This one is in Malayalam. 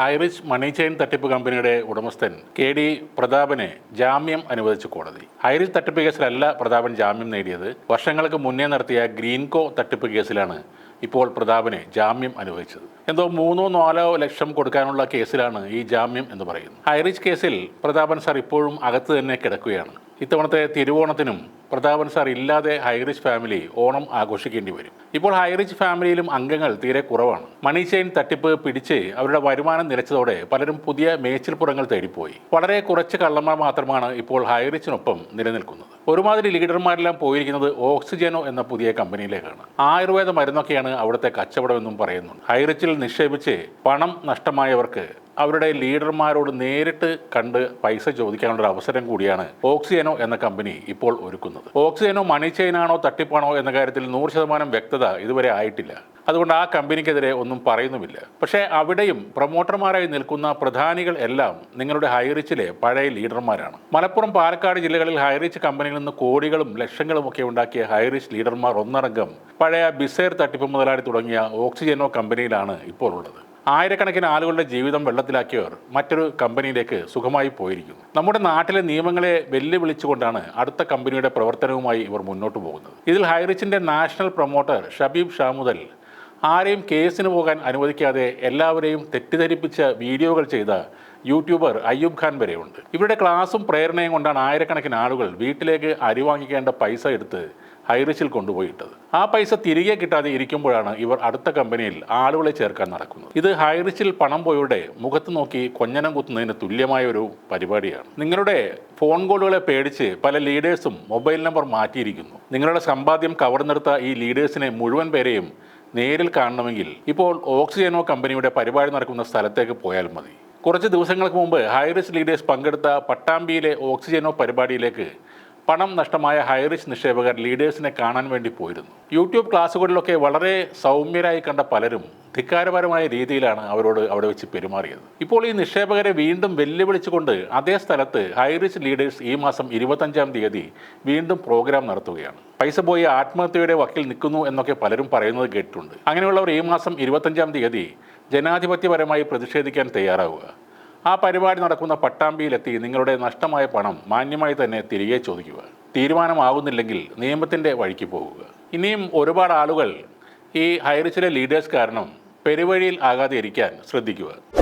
ഹൈറിച്ച് മണി ചെയിൻ തട്ടിപ്പ് കമ്പനിയുടെ ഉടമസ്ഥൻ കെ ഡി പ്രതാപനെ ജാമ്യം അനുവദിച്ച കോടതി. ഹൈറിച്ച് തട്ടിപ്പ് കേസിലല്ല പ്രതാപൻ ജാമ്യം നേടിയത്. വർഷങ്ങൾക്ക് മുന്നേ നടത്തിയ ഗ്രീൻകോ തട്ടിപ്പ് കേസിലാണ് ഇപ്പോൾ പ്രതാപനെ ജാമ്യം അനുവദിച്ചത്. എന്തോ മൂന്നോ നാലോ ലക്ഷം കൊടുക്കാനുള്ള കേസിലാണ് ഈ ജാമ്യം എന്ന് പറയുന്നത്. ഹൈറിച്ച് കേസിൽ പ്രതാപൻ സാർ ഇപ്പോഴും അകത്ത് തന്നെ കിടക്കുകയാണ്. ഇത്തവണത്തെ തിരുവോണത്തിനും പ്രതാപൻ സാർ ഇല്ലാതെ ഹൈറിച്ച് ഫാമിലി ഓണം ആഘോഷിക്കേണ്ടി വരും. ഇപ്പോൾ ഹൈറിച്ച് ഫാമിലിയിലും അംഗങ്ങൾ തീരെ കുറവാണ്. മണി ചെയിൻ തട്ടിപ്പ് പിടിച്ച് അവരുടെ വരുമാനം നിലച്ചതോടെ പലരും പുതിയ മേച്ചിൽപ്പുറങ്ങൾ തേടിപ്പോയി. വളരെ കുറച്ച് കള്ളന്മാർ മാത്രമാണ് ഇപ്പോൾ ഹൈറിച്ചിനൊപ്പം നിലനിൽക്കുന്നത്. ഒരുമാതിരി ലീഡർമാരെല്ലാം പോയിരിക്കുന്നത് ഓക്സിജനോ എന്ന പുതിയ കമ്പനിയിലേക്കാണ്. ആയുർവേദ മരുന്നൊക്കെയാണ് അവിടുത്തെ കച്ചവടമെന്നും പറയുന്നുണ്ട്. ഹൈറിച്ചിൽ നിക്ഷേപിച്ച് പണം നഷ്ടമായവർക്ക് അവരുടെ ലീഡർമാരോട് നേരിട്ട് കണ്ട് പൈസ ചോദിക്കാനുള്ള അവസരം കൂടിയാണ് ഓക്സിജനോ എന്ന കമ്പനി ഇപ്പോൾ ഒരുക്കുന്നത്. ഓക്സിജനോ മണി ചെയിനാണോ തട്ടിപ്പാണോ എന്ന കാര്യത്തിൽ നൂറ് ശതമാനം വ്യക്തത ഇതുവരെ ആയിട്ടില്ല. അതുകൊണ്ട് ആ കമ്പനിക്കെതിരെ ഒന്നും പറയുന്നുമില്ല. പക്ഷേ അവിടെയും പ്രൊമോട്ടർമാരായി നിൽക്കുന്ന പ്രധാനികൾ എല്ലാം നിങ്ങളുടെ ഹൈറിച്ചിലെ പഴയ ലീഡർമാരാണ്. മലപ്പുറം പാലക്കാട് ജില്ലകളിൽ ഹൈറിച്ച് കമ്പനികളിൽ നിന്ന് കോടികളും ലക്ഷങ്ങളും ഒക്കെ ഉണ്ടാക്കിയ ഹൈറിച്ച് ലീഡർമാർ ഒന്നടങ്കം പഴയ ബിസേർ തട്ടിപ്പ് മുതലാളി തുടങ്ങിയ ഓക്സിജനോ കമ്പനിയിലാണ് ഇപ്പോൾ ഉള്ളത്. ആയിരക്കണക്കിന് ആളുകളുടെ ജീവിതം വെള്ളത്തിലാക്കിയവർ മറ്റൊരു കമ്പനിയിലേക്ക് സുഖമായി പോയിരിക്കുന്നു. നമ്മുടെ നാട്ടിലെ നിയമങ്ങളെ വെല്ലുവിളിച്ചുകൊണ്ടാണ് അടുത്ത കമ്പനിയുടെ പ്രവർത്തനവുമായി ഇവർ മുന്നോട്ട് പോകുന്നത്. ഇതിൽ ഹൈറിച്ചിന്റെ നാഷണൽ പ്രൊമോട്ടർ ഷബീബ് ഷാ മുതൽ ആരെയും കേസിന് പോകാൻ അനുവദിക്കാതെ എല്ലാവരെയും തെറ്റിദ്ധരിപ്പിച്ച വീഡിയോകൾ ചെയ്ത യൂട്യൂബർ അയ്യൂബ് ഖാൻ വരെയുണ്ട്. ഇവരുടെ ക്ലാസും പ്രേരണയും കൊണ്ടാണ് ആയിരക്കണക്കിന് ആളുകൾ വീട്ടിലേക്ക് അരി വാങ്ങിക്കേണ്ട പൈസ എടുത്ത് ഹൈറിച്ചിൽ കൊണ്ടുപോയിട്ടത്. ആ പൈസ തിരികെ കിട്ടാതെ ഇരിക്കുമ്പോഴാണ് ഇവർ അടുത്ത കമ്പനിയിൽ ആളുകളെ ചേർക്കാൻ നടക്കുന്നത്. ഇത് ഹൈറിച്ചിൽ പണം പോയുടെ മുഖത്ത് നോക്കി കൊഞ്ഞനം കുത്തുന്നതിന് തുല്യമായ ഒരു പരിപാടിയാണ്. നിങ്ങളുടെ ഫോൺ കോളുകളെ പേടിച്ച് പല ലീഡേഴ്സും മൊബൈൽ നമ്പർ മാറ്റിയിരിക്കുന്നു. നിങ്ങളുടെ സമ്പാദ്യം കവർന്നെടുത്ത ഈ ലീഡേഴ്സിനെ മുഴുവൻ പേരെയും നേരിൽ കാണണമെങ്കിൽ ഇപ്പോൾ ഓക്സിജനോ കമ്പനിയുടെ പരിപാടി നടക്കുന്ന സ്ഥലത്തേക്ക് പോയാൽ മതി. കുറച്ച് ദിവസങ്ങൾക്ക് മുമ്പ് ഹൈറിച്ച് ലീഡേഴ്സ് പങ്കെടുത്ത പട്ടാമ്പിയിലെ ഓക്സിജനോ പരിപാടിയിലേക്ക് പണം നഷ്ടമായ ഹൈറിച്ച് നിക്ഷേപകർ ലീഡേഴ്സിനെ കാണാൻ വേണ്ടി പോയിരുന്നു. യൂട്യൂബ് ക്ലാസ്സുകളിലൊക്കെ വളരെ സൗമ്യരായി കണ്ട പലരും ധിക്കാരപരമായ രീതിയിലാണ് അവരോട് അവിടെ വെച്ച് പെരുമാറിയത്. ഇപ്പോൾ ഈ നിക്ഷേപകരെ വീണ്ടും വെല്ലുവിളിച്ചുകൊണ്ട് അതേ സ്ഥലത്ത് ഹൈറിച്ച് ലീഡേഴ്സ് ഈ മാസം ഇരുപത്തഞ്ചാം തീയതി വീണ്ടും പ്രോഗ്രാം നടത്തുകയാണ്. പൈസ പോയി ആത്മഹത്യയുടെ വക്കിൽ നിൽക്കുന്നു എന്നൊക്കെ പലരും പറയുന്നത് കേട്ടിട്ടുണ്ട്. അങ്ങനെയുള്ളവർ ഈ മാസം ഇരുപത്തഞ്ചാം തീയതി ജനാധിപത്യപരമായി പ്രതിഷേധിക്കാൻ തയ്യാറാവുക. ആ പരിപാടി നടക്കുന്ന പട്ടാമ്പിയിലെത്തി നിങ്ങളുടെ നഷ്ടമായ പണം മാന്യമായി തന്നെ തിരികെ ചോദിക്കുക. തീരുമാനമാകുന്നില്ലെങ്കിൽ നിയമത്തിന്റെ വഴിക്ക് പോകുക. ഇനിയും ഒരുപാട് ആളുകൾ ഈ ഹൈറിച്ചിലെ ലീഡേഴ്സ് കാരണം പെരുവഴിയിൽ ആകാതെ ഇരിക്കാൻ ശ്രദ്ധിക്കുക.